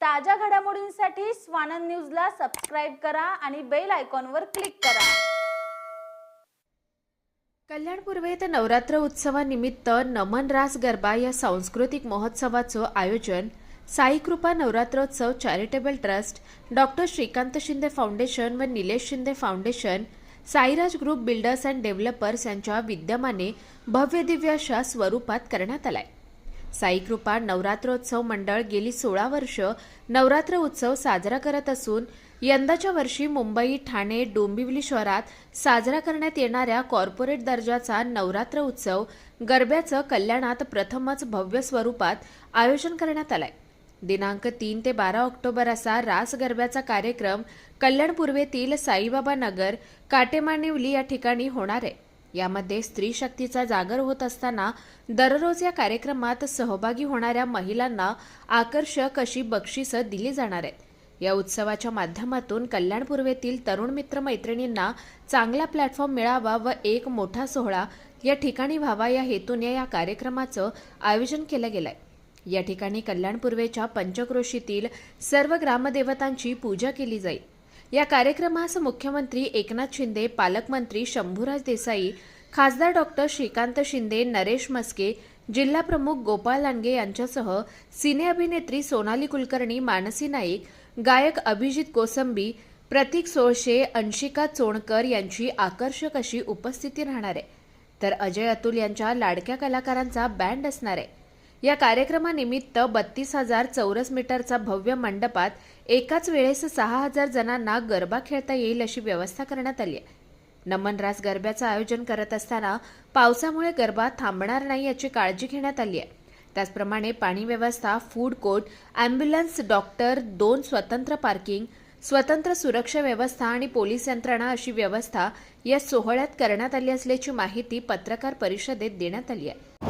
ताज्या घडामोडींसाठी स्वानंद न्यूजला सबस्क्राईब करा आणि बेल आयकॉनवर क्लिक करा. कल्याणपूर्व येथे नवरात्र उत्सवानिमित्त नमन रास गरबा या सांस्कृतिक महोत्सवाचं आयोजन Saikripa Navratrotsav charitable trust doctor Shrikant Shinde foundation व Nilesh Shinde foundation Sairaj group builders and developers यांच्या विद्यमाने भव्य दिव्य अशा स्वरूपात करण्यात आलाय. साईकृपा नवरात्रोत्सव मंडळ गेली सोळा वर्ष नवरात्र उत्सव साजरा करत असून यंदाच्या वर्षी मुंबई ठाणे डोंबिवली शहरात साजरा करण्यात येणाऱ्या कॉर्पोरेट दर्जाचा नवरात्र उत्सव गरब्याचं कल्याणात प्रथमच भव्य स्वरूपात आयोजन करण्यात आलंय. दिनांक तीन ते बारा ऑक्टोबर असा रास गरब्याचा कार्यक्रम कल्याण पूर्वेतील साईबाबा नगर काटेमानिवली या ठिकाणी होणार आहे. यामध्ये स्त्री शक्तीचा जागर होत असताना दररोज या कार्यक्रमात सहभागी होणाऱ्या महिलांना आकर्षक अशी बक्षिसं दिली जाणार आहेत. या उत्सवाच्या माध्यमातून कल्याण पूर्वेतील तरुण मित्र मैत्रिणींना चांगला प्लॅटफॉर्म मिळावा व एक मोठा सोहळा या ठिकाणी व्हावा या हेतूने या कार्यक्रमाचं आयोजन केलं गेलंय. या ठिकाणी कल्याण पूर्वेच्या पंचक्रोशीतील सर्व ग्रामदेवतांची पूजा केली जाईल. या कार्यक्रमास मुख्यमंत्री एकनाथ शिंदे पालकमंत्री शंभूराज देसाई खासदार डॉक्टर श्रीकांत शिंदे नरेश मस्के जिल्हा प्रमुख गोपाळ लांडगे यांच्यासह सिने अभिनेत्री सोनाली कुलकर्णी मानसी नाईक गायक अभिजित कोसंबी प्रतीक सोळशे अंशिका चोणकर यांची आकर्षक अशी उपस्थिती राहणार आहे. तर अजय अतुल यांच्या लाडक्या कलाकारांचा बँड असणार आहे. या कार्यक्रमानिमित्त बत्तीस हजार चौरस मीटरचा भव्य मंडपात एकाच वेळेस सहा हजार जणांना गरबा खेळता येईल अशी व्यवस्था करण्यात आली आहे. नमनरास गरब्याचं आयोजन करत असताना पावसामुळे गरबा थांबणार नाही याची काळजी घेण्यात आली आहे. त्याचप्रमाणे पाणी व्यवस्था फूड कोर्ट ॲम्ब्युलन्स डॉक्टर दोन स्वतंत्र पार्किंग स्वतंत्र सुरक्षा व्यवस्था आणि पोलीस यंत्रणा अशी व्यवस्था या सोहळ्यात करण्यात आली असल्याची माहिती पत्रकार परिषदेत देण्यात आली आहे.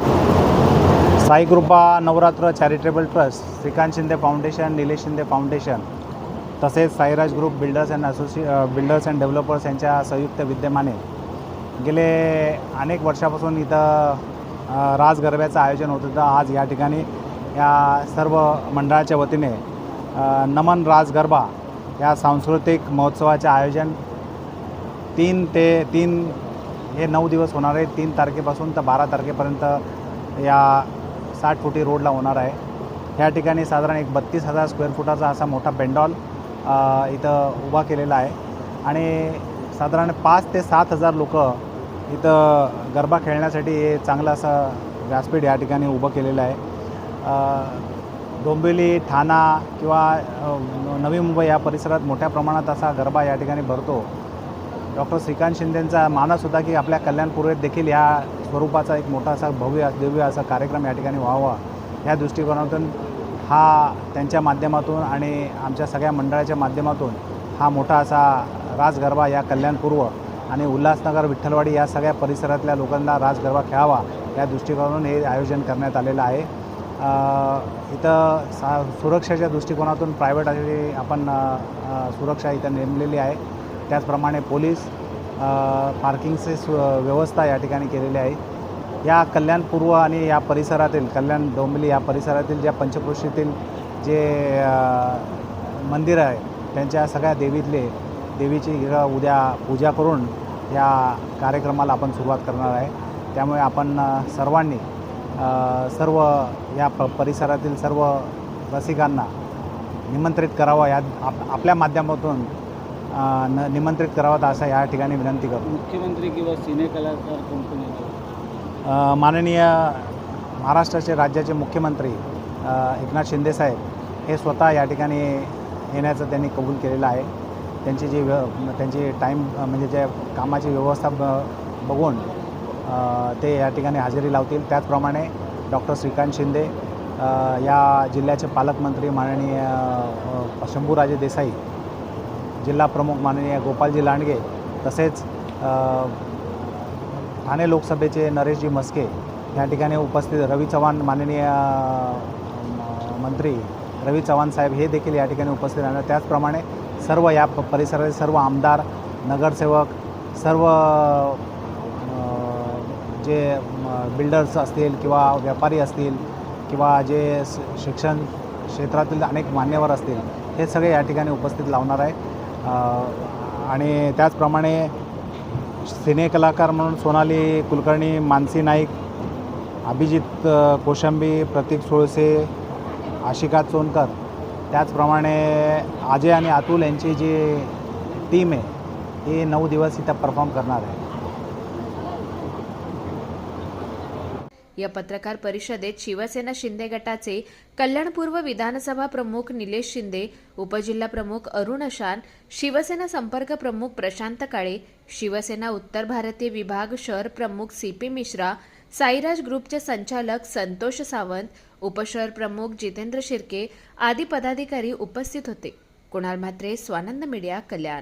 Saikripa Navratra charitable trust Shrikant Shinde foundation Nilesh Shinde foundation तसेच Sairaj group builders and associate builders and developers यांच्या संयुक्त विद्यमाने गेले अनेक वर्षापासून इथं राज गरब्याचं आयोजन होत होतं. आज या ठिकाणी या सर्व मंडळाच्या वतीने नमन राज गरबा या सांस्कृतिक महोत्सवाचे आयोजन तीन ते तीन हे नऊ दिवस होणार आहे. तीन तारखेपासून तर बारा तारखेपर्यंत या साठ फुटी रोडला होणार आहे. या ठिकाणी साधारण एक बत्तीस हजार स्क्वेअर फुटाचा असा मोठा पेंडॉल इथं उभा केलेला आहे. आणि साधारण पाच ते सात हजार लोक इथं गरबा खेळण्यासाठी हे चांगलं असं व्यासपीठ या ठिकाणी उभं केलेलं आहे. डोंबिवली ठाणा किंवा नवी मुंबई या परिसरात मोठ्या प्रमाणात असा गरबा या ठिकाणी भरतो. डॉक्टर श्रीकांत शिंदेंचा मानस होता की आपल्या कल्याणपूर्वेत देखील ह्या स्वरूपाचा एक मोठा असा भव्य दिव्य असा कार्यक्रम या ठिकाणी व्हावा ह्या दृष्टिकोनातून हा त्यांच्या माध्यमातून आणि आमच्या सगळ्या मंडळाच्या माध्यमातून हा मोठा असा राजगरबा या कल्याणपूर्व आणि उल्हासनगर विठ्ठलवाडी या सगळ्या परिसरातल्या लोकांना राजगरबा खेळावा या दृष्टिकोनातून हे आयोजन करण्यात आलेलं आहे. इथं सा सुरक्षेच्या दृष्टिकोनातून प्रायव्हेट अशी आपण सुरक्षा इथं नेमलेली आहे. त्याचप्रमाणे पोलीस पार्किंगची सु व्यवस्था या ठिकाणी केलेली आहे. या कल्याण पूर्व आणि या परिसरातील कल्याण डोंबिवली या परिसरातील ज्या पंचक्रोशीतील जे मंदिर आहे त्यांच्या सगळ्या देवीतले देवीची उद्या पूजा करून या कार्यक्रमाला आपण सुरुवात करणार आहे. त्यामुळे आपण सर्वांनी सर्व या प परिसरातील सर्व रसिकांना निमंत्रित करावं या आप आपल्या माध्यमातून न निमंत्रित करावं असं या ठिकाणी विनंती करतो. मुख्यमंत्री किंवा सिने कलाकार कंपनी माननीय महाराष्ट्राचे राज्याचे मुख्यमंत्री एकनाथ शिंदेसाहेब हे स्वतः या ठिकाणी येण्याचं त्यांनी कबूल केलेलं आहे. त्यांची जी व्य त्यांची टाईम म्हणजे जे कामाची व्यवस्था ब बघून ते या ठिकाणी हजेरी लावतील. त्याचप्रमाणे डॉक्टर श्रीकांत शिंदे या जिल्ह्याचे पालकमंत्री माननीय शंभूराजे देसाई जिल्हा प्रमुख माननीय गोपालजी लांडगे तसेच ठाणे लोकसभेचे नरेशजी मस्के या ठिकाणी उपस्थित रवी चव्हाण माननीय मंत्री रवी चव्हाण साहेब हे देखील या ठिकाणी उपस्थित राहणार. त्याचप्रमाणे सर्व या परिसरातील सर्व आमदार नगरसेवक सर्व जे बिल्डर्स असतील किंवा व्यापारी असतील किंवा जे शिक्षण क्षेत्रातील अनेक मान्यवर असतील हे सगळे या ठिकाणी उपस्थित लावणार आहे आणि त्याचप्रमाणे सिने कलाकार म्हणून सोनाली कुलकर्णी मानसी नाईक अभिजित कोशंबी प्रतीक सोळसे आशिका चोनकर. त्याचप्रमाणे अजय आणि अतुल यांची जी टीम आहे ती नऊ दिवस इथं परफॉर्म करणार आहे. या पत्रकार परिषदेत शिवसेना शिंदे गटाचे कल्याणपूर्व विधानसभा प्रमुख निलेश शिंदे उपजिल्हा प्रमुख अरुण अशान शिवसेना संपर्क प्रमुख प्रशांत काळे शिवसेना उत्तर भारतीय विभाग शहर प्रमुख सी पी मिश्रा साईराज ग्रुपचे संचालक संतोष सावंत उपशहर प्रमुख जितेंद्र शिर्के आदी पदाधिकारी उपस्थित होते. कुणाल म्हात्रे स्वानंद मीडिया कल्याण.